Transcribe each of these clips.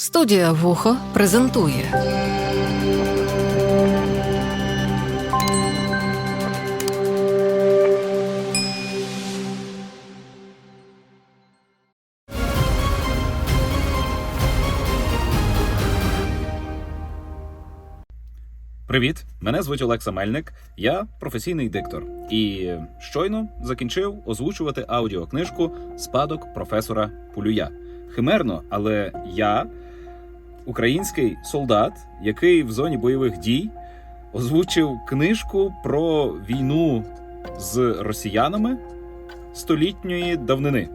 Студія Вухо презентує Привіт, мене звуть Олекса Мельник. Я професійний диктор і щойно закінчив озвучувати аудіокнижку Спадок професора Пулюя. Химерно, але я український солдат, який в зоні бойових дій озвучив книжку про війну з росіянами столітньої давнини.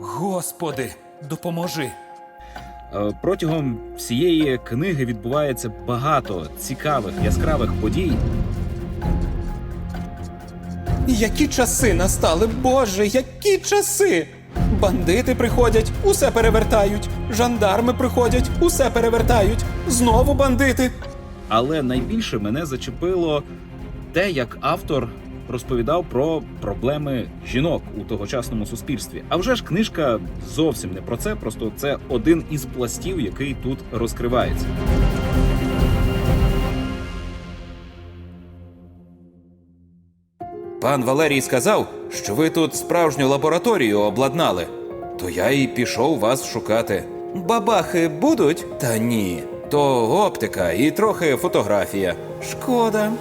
Господи, допоможи. Е, Протягом всієї книги відбувається багато цікавих яскравих подій, Які часи настали, Боже, які часи! Бандити приходять, усе перевертають. Жандарми приходять, усе перевертають. Знову бандити. Але найбільше мене зачепило те, як автор розповідав про проблеми жінок у тогочасному суспільстві. А вже ж книжка зовсім не про це, просто це один із пластів, який тут розкривається. Пан Валерій сказав, що ви тут справжню лабораторію обладнали. То я і пішов вас шукати. Бабахи будуть? Та ні. То оптика і трохи фотографія. Шкода.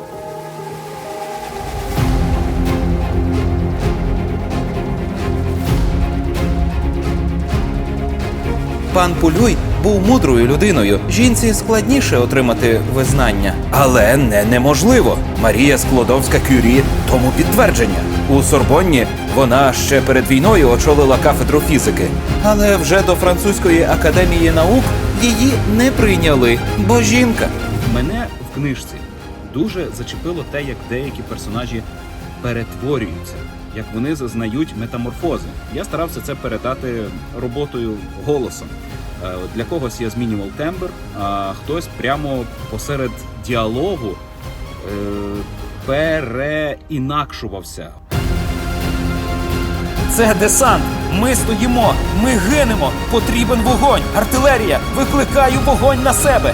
Пан Пулюй був мудрою людиною. Жінці складніше отримати визнання. Але не неможливо. Марія Склодовська Кюрі тому підтвердження. У Сорбонні вона ще перед війною очолила кафедру фізики. Але вже до французької академії наук її не прийняли, бо жінка. Мене в книжці дуже зачепило те, як деякі персонажі перетворюються, як вони зазнають метаморфози. Я старався це передати роботою голосом. Е, Для когось я змінював тембр, а хтось прямо посеред діалогу е, переінакшувався. Це десант. Ми стоїмо, ми гинемо. Потрібен вогонь. Артилерія. Викликаю вогонь на себе.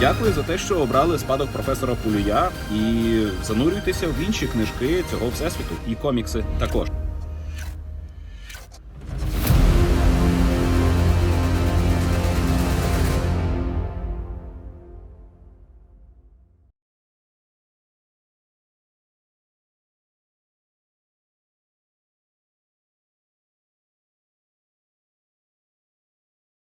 Дякую за те, що обрали спадок професора Пулюя і занурюйтеся в інші книжки цього всесвіту і комікси також.